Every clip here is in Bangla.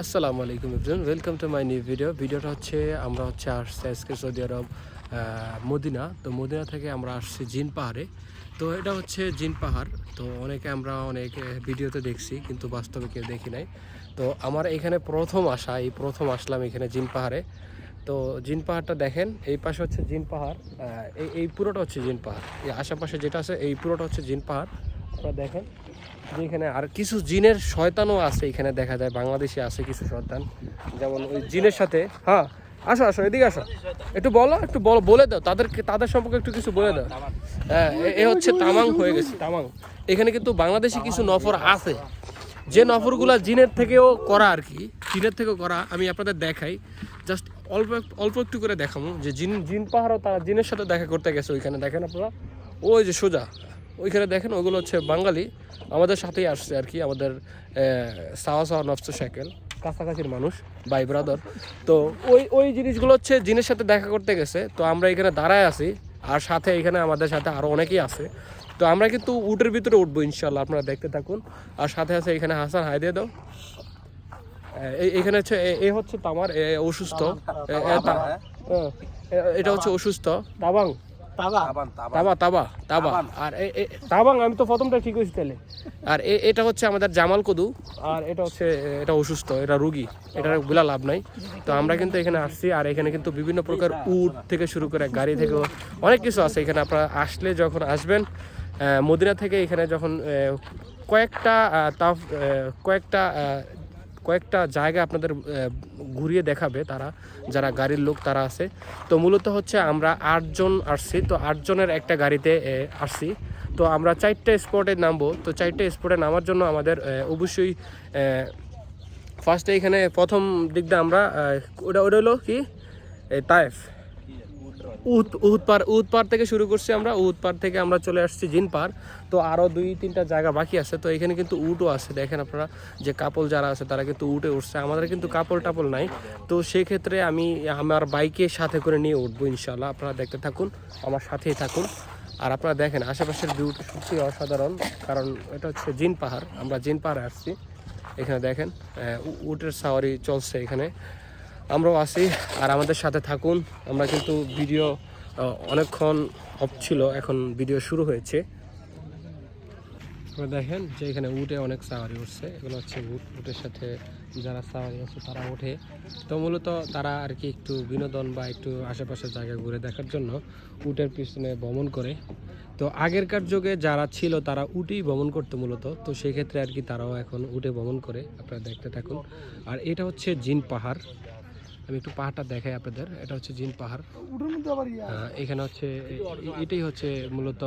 আসসালামু আলাইকুম ইবজন welcome to my new video ভিডিওটা হচ্ছে, আমরা হচ্ছে আসছি আজকে সৌদি আরব মদিনা। তো মদিনা থেকে আমরা আসছি জিন পাহাড়ে। তো এটা হচ্ছে জিন পাহাড়। তো অনেকে আমরা অনেক ভিডিওতে দেখছি, কিন্তু বাস্তবে কেউ দেখি নাই। তো আমার এখানে প্রথম আসা, এই প্রথম আসলাম এখানে জিন পাহাড়ে। তো জিন পাহাড়টা দেখেন, এই পাশে হচ্ছে জিন পাহাড় এই এই পুরোটা হচ্ছে জিন পাহাড়। এই আশেপাশে যেটা আছে, এই পুরোটা হচ্ছে জিন পাহাড়। আপনারা দেখেন, যে এখানে আর কিছু জিনের শয়তানও আছে এখানে দেখা যায়, বাংলাদেশে আছে কিছু শয়তান। যেমন ওই জিনের সাথে হ্যাঁ আসো আসো, এদিকে আসো। একটু বলো একটু বলো, বলে দাও, তাদেরকে, তাদের সম্পর্কে একটু কিছু বলে দাও। হ্যাঁ এ হচ্ছে তামাং হয়ে গেছে, তামাং। এখানে কিন্তু বাংলাদেশে কিছু নফর আছে। যে নফরগুলা জিনের থেকেও করা আর কি, জিনের থেকেও করা, আমি আপনাদের দেখাই। জাস্ট অল্প অল্প একটু করে দেখাবো যে জিন জিন পাহাড়ও তারা জিনের সাথে দেখা করতে গেছে ওইখানে, দেখেন আপনারা? ওই যে সোজা ওইখানে দেখেন, ওগুলো হচ্ছে বাঙালি। আমাদের সাথেই আসছে আর কি, আমাদের সাওয়া সাওয়া নফস সাইকেল কাছাকাছির মানুষ বাই ব্রাদার তো ওই ওই জিনিসগুলো হচ্ছে জিনের সাথে দেখা করতে গেছে। তো আমরা এখানে দাঁড়ায় আছি, আর সাথে এখানে আমাদের সাথে আরও অনেকেই আছে। তো আমরা কিন্তু উটের ভিতরে উঠবো ইনশাল্লাহ আপনারা দেখতে থাকুন। আর সাথে আছে এখানে হাসান, হাই দিয়ে দাও। এখানে হচ্ছে, এ- হচ্ছে তামার অসুস্থ। এটা হচ্ছে অসুস্থ। তাবাং তাবা? তাবা তাবা আর তাবাং আমি তো প্রথমটা ঠিক হয়েছি তাহলে। আর এ- এটা হচ্ছে আমাদের জামাল কদু। আর এটা হচ্ছে এটা অসুস্থ এটা রুগী। এটারগুলা লাভ নাই। তো আমরা কিন্তু এখানে আসছি আর এখানে কিন্তু বিভিন্ন প্রকার উট থেকে শুরু করে গাড়ি থেকে অনেক কিছু আছে। এখানে আপনারা আসলে যখন আসবেন মদিনা থেকে এখানে যখন কয়েকটা তাফ কয়েকটা কয়েকটা জায়গা আপনাদের ঘুরিয়ে দেখাবে তারা, যারা গাড়ির লোক তারা আছে। তো মূলত হচ্ছে আমরা আটজন আসছি, তো আটজনের একটা গাড়িতে আসছি। তো আমরা চারটে স্পটে নামবো, তো চারটে স্পটে নামার জন্য আমাদের অবশ্যই ফার্স্টে এখানে প্রথম দিক দিয়ে আমরা ওটা ওটা হলো কি? তায়েফ। উদ উদ পার থেকে শুরু করছি আমরা পার থেকে আমরা চলে আসছি জিন পার। তো আরও দুই, তিনটা জায়গা বাকি আছে, তো এখানে কিন্তু উটও আছে, দেখেন আপনারা যে কাপল যারা আছে, তারা কিন্তু উঠে উঠছে। আমাদের কিন্তু কাপল টাপল নাই। তো সেক্ষেত্রে আমি আমার বাইকে সাথে করে নিয়ে উঠবো ইনশাল্লাহ আপনারা দেখতে থাকুন, আমার সাথেই থাকুন। আর আপনারা দেখেন, আশেপাশের ভিউটা সত্যি অসাধারণ, কারণ এটা হচ্ছে জিন পাহাড়। আমরা জিন পাহাড়ে আসছি। এখানে দেখেন উটের সাওয়ারি চলছে এখানে। আমরাও আছি আর আমাদের সাথে থাকুন। আমরা কিন্তু ভিডিও অনেকক্ষণ অফ ছিল এখন ভিডিও শুরু হয়েছে। দেখেন যে এখানে উটে অনেক সাওয়ারি উঠছে। এগুলো হচ্ছে উট, উটের সাথে যারা সাওয়ারি আছে তারা ওঠে। তো মূলত তারা আর কি একটু বিনোদন বা একটু আশেপাশের জায়গা ঘুরে দেখার জন্য উটের পিছনে ভ্রমণ করে। তো আগেরকার যুগে যারা ছিল তারা উটেই ভ্রমণ করতো মূলত। তো সেক্ষেত্রে আর কি তারাও এখন উটে ভ্রমণ করে। আপনারা দেখতে থাকুন। আর এটা হচ্ছে জিন পাহাড়। আমি একটু পাহাড়টা দেখাই আপনাদের। এটা হচ্ছে জিন পাহাড়। এখানে হচ্ছে এটাই হচ্ছে মূলত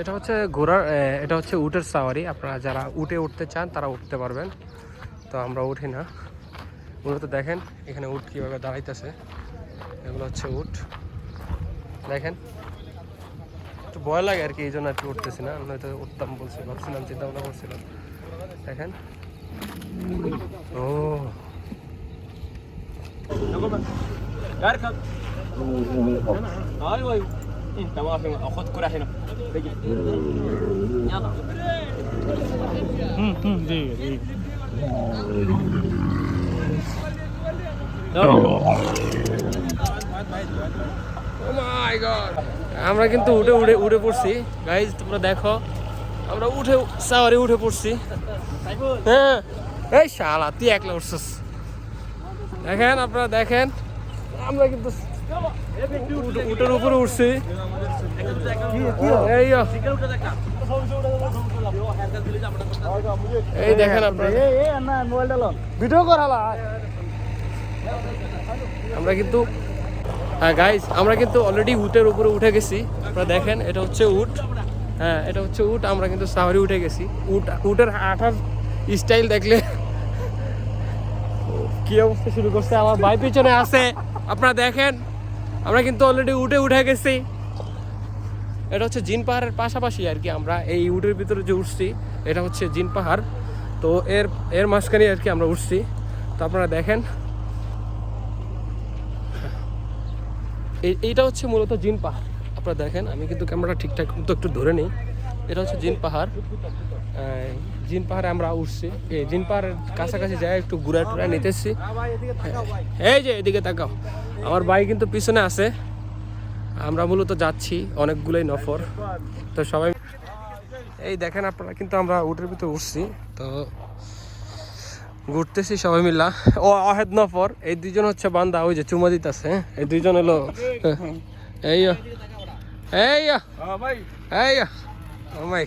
এটা হচ্ছে ঘোড়ার আহ, এটা হচ্ছে উটের সাওয়ারি। আপনারা যারা উটে উঠতে চান তারা উঠতে পারবেন। তো আমরা উঠি না। মূলত দেখেন এখানে উট কীভাবে দাঁড়াইতেছে। এগুলো হচ্ছে উট। দেখেন একটু ভয় লাগে আর কি এই জন্য আর কি উঠতেছি না। নয়তো উঠতাম বলছি ভাবছিলাম চিন্তা ভাবনা করছিলাম। দেখেন। ও اركب ايوه ايوه انت واقف خد كرة هنا تجي يلا Oh my God! আমরা কিন্তু উঠে উঠে উঠে পড়ছি গাইজ তোমরা দেখো আমরা উঠে সাওয়ারি উঠে পড়ছি হ্যাঁ এই শালা তুই একলা উঠছিস দেখেন আপনারা দেখেন। আমরা কিন্তু উটের উপরে উঠছি। এই এই দেখেন আপনারা। ভিডিও করালা আমরা কিন্তু হ্যাঁ গাইজ আমরা কিন্তু অলরেডি উটের উপরে উঠে গেছি। আপনারা দেখেন এটা হচ্ছে উট। হ্যাঁ এটা হচ্ছে উট। আমরা কিন্তু সাহরি উঠে গেছি। উট উটের আঠার স্টাইল দেখলে কি অবস্থা শুরু করছে? আমার ভাই পিছনে আছে। আপনারা দেখেন, আমরা কিন্তু অলরেডি উঠে উঠে গেছি। এটা হচ্ছে জিন পাহাড়ের পাশাপাশি আর কি আমরা এই উটের ভিতরে যে উঠছি, এটা হচ্ছে জিন পাহাড়। তো এর এর মাঝখানে আর কি আমরা উঠছি। তো আপনারা দেখেন। এই- এইটা হচ্ছে মূলত জিন পাহাড়। আপনারা দেখেন, আমি কিন্তু ক্যামেরাটা ঠিকঠাক মতো একটু ধরে নিই। এটা হচ্ছে জিন পাহাড় জিন পাহাড়ে আমরা উঠছি এই জিন পাহাড়ের কাছাকাছি যাই একটু ঘুরা টুরা নিতেছি এই যে এদিকে তাকাও আমার ভাই কিন্তু পিছনে আছে আমরা মূলত যাচ্ছি অনেকগুলোই নফর তো সবাই এই দেখেন আপনারা কিন্তু আমরা উটের ভিতরে উঠছি তো ঘুরতেছি সবাই মিল্লা ও অহেদ নফর এই দুইজন হচ্ছে বান্দা ওই যে চুমা দিতেছে এই দুইজন হলো এই এই এই ও মাই